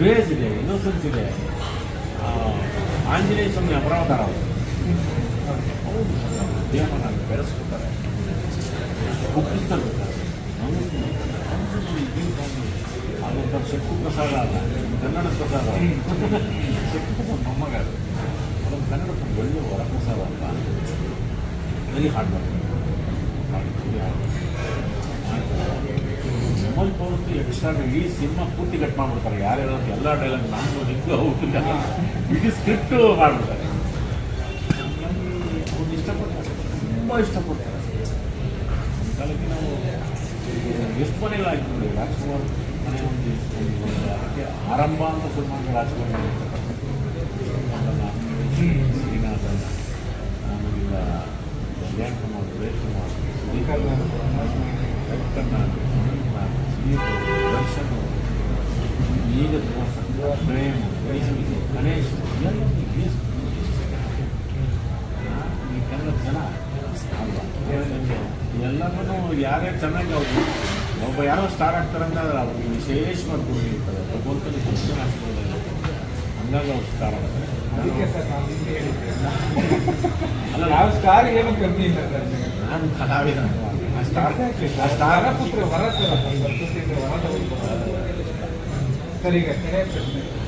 Craze ಇದೆ innocence ಇದೆ ಆಂಜನೇಯ ಸ್ವಾಮಿ ಅಪರಾವತಾರ ಅವರು ದೇವನ ಬೆಳೆಸ್ಕೊತಾರೆ ಅದೊಂಥರ ಶಕ್ತಿ ಪ್ರಸಾದ ಅಲ್ಲ ಕನ್ನಡ ಪ್ರಸಾದ ಶಕ್ತಿ ಪ್ರಸಾದ ಮೊಮ್ಮಗ ಅದು ಅದೊಂದು ಕನ್ನಡ ಒಳ್ಳೆ ವರಪ್ರಸಾದ ಅಂತ ಅಲ್ಲಿ ಹಾಡು ಮಾಡ್ತಾರೆ ವಿಮಲ್ ಎಕ್ಸ್ಟ್ರಾ ಈ ಸಿನಿಮಾ ಪೂರ್ತಿ ಕಟ್ ಮಾಡ್ಬಿಡ್ತಾರೆ. ಯಾರ್ಯಾರು ಹೇಳೋದು ಎಲ್ಲ ಡೈಲಾಗ್ ನಾನು ನಿಂತು ಹೌದು ಇಡೀ ಸ್ಕ್ರಿಪ್ಟು ಮಾಡ್ಬಿಡ್ತಾರೆ. ಇಷ್ಟಪಡ್ತಾರೆ. ತುಂಬ ಇಷ್ಟಪಡ್ತಾರೆ. ಕಾಲಕ್ಕೆ ನಾವು ಎಷ್ಟು ಮನೆಗಳು ಆಗ್ತಿದ್ವಿ ರಾಜ್ಕುಮಾರ್ ಮನೆ ಒಂದು ಅದಕ್ಕೆ ಆರಂಭ ಅಂತ ಸಿನಿಮಾ ಅಂದ್ರೆ ರಾಜ್ಕುಮಾರ್ ಶ್ರೀನಾಥ ಆಮೇಲಿಂದ ಕಲ್ಯಾಣ್ ಕುಮಾರ್ ಸುರೇಶ್ ಕುಮಾರ್ ಸುದೀಪ್ ದರ್ಶನ್ ಪ್ರೇಮ್ ಗಣೇಶ್ ಗಣೇಶ್ ಎಲ್ಲ ಈ ಅಲ್ವಾ ಎಲ್ಲರೂ ಯಾರ್ಯಾರು ಚೆನ್ನಾಗಿ ಅವರು ಒಬ್ಬ ಯಾರೋ ಸ್ಟಾರ್ ಆಗ್ತಾರೆ ಅಂದ್ರೆ ಅವ್ರಿಗೆ ವಿಶೇಷವಾಗಿ ಗುರಿ ಇರ್ತದೆ ಭಗವಂತನ ದರ್ಶನ ಆಗ್ತದೆ ಹಂಗಾಗಿ ಅವ್ರು ಸ್ಟಾರ್ ನಾವು ಅಲ್ಲ ಯಾವ ಸ್ಟಾರ್ ಏನು ಕಮ್ಮಿ ಇಲ್ಲ ನಾನು ಕಲಾವಿದ ಆ ಸ್ಟಾರ್ ಆ ಸ್ಟಾರ ಪುತ್ರ ವರ ಸರ್ ಸಂಸ್ಕೃತಿಯಿಂದ ವರ